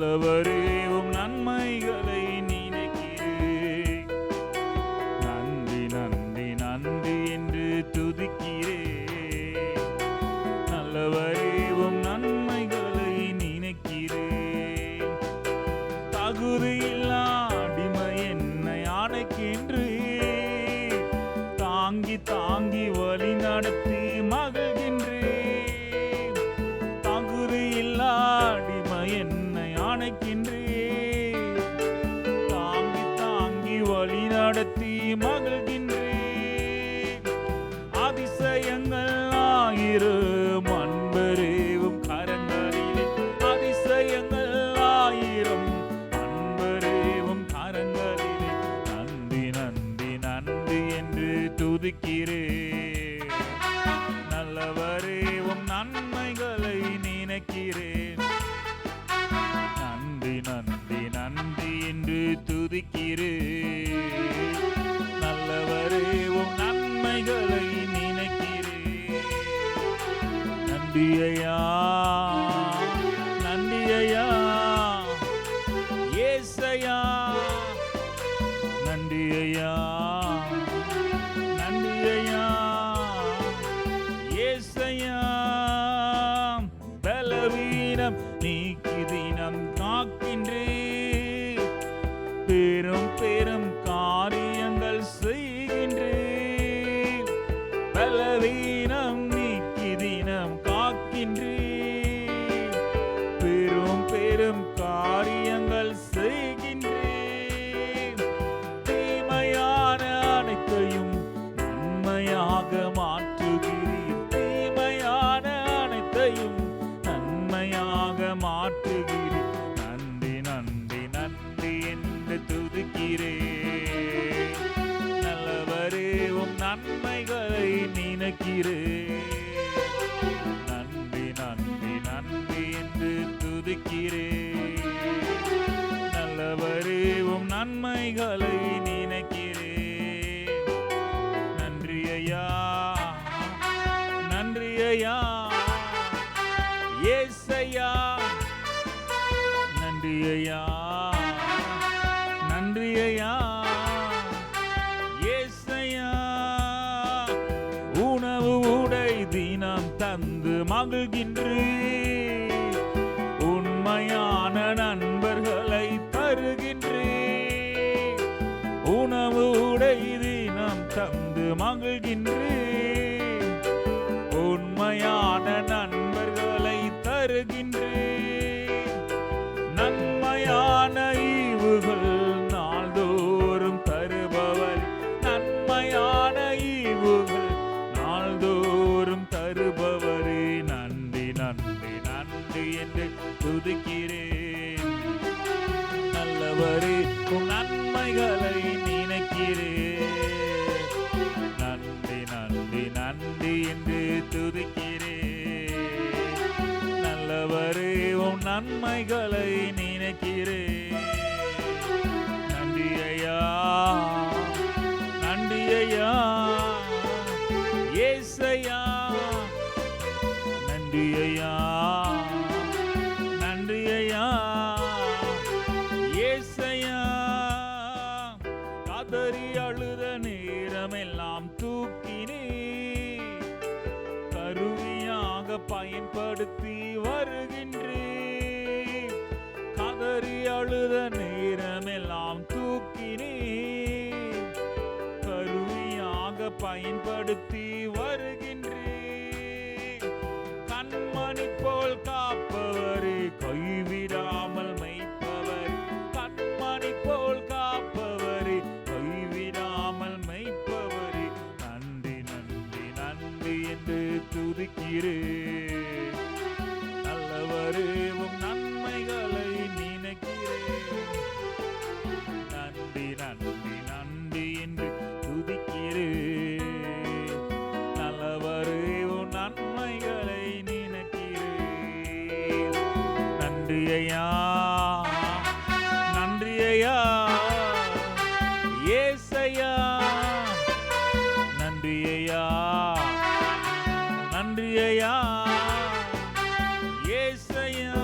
நல்லவரே உம் நன்மைகளை நினைக்கிறேன். நன்றி நன்றி நன்றி என்று துதிக்கிறேன். நல்லவரே உம் நன்மைகளை நினைக்கிறேன். தகுதியில்லா அடிமை என்னை அணைக்கின்றே தாங்கி தாங்கி வழி நடத்தி மகள் நடத்தி மகிழ்கின்றேன் ஏசையா நன்றி ஐயா நன்றி ஐயா ஏசையா பலவீனம் நீக்கி தினம் காக்கின்றே தருகின்றே. உண்மையான நண்பர்களை தருகின்றே. உணவு உடை தினம் தந்து மகிழ்கின்றே. உண்மையான நண்பர்களை தருகின்ற. நன்மைகளை நினைக்கிறேன் நன்றி நன்றி நன்றி என்று துதிக்கிறேன் நல்லவரே உம் நன்மைகளை நினைக்கிறேன் நன்றி ஐயா நன்றி ஐயா. ஏசையா நன்றி ஐயா. எல்லாம் தூக்கினே கருவியாக பயன்படுத்தி வருகின்றே. கதறி அழுத நேரமெல்லாம் தூக்கினே கருவியாக பயன்படுத்தி துதிக்கிறே நல்லவரேவும் நன்மைகளை நினைக்கிறேன். நன்றி நன்றி நன்றி என்று துதிக்கிறே நல்லவரேவும் நன்மைகளை நினைக்கிறேன். நன்றி ஐயா நன்றி ஐயா ஏசையா? saying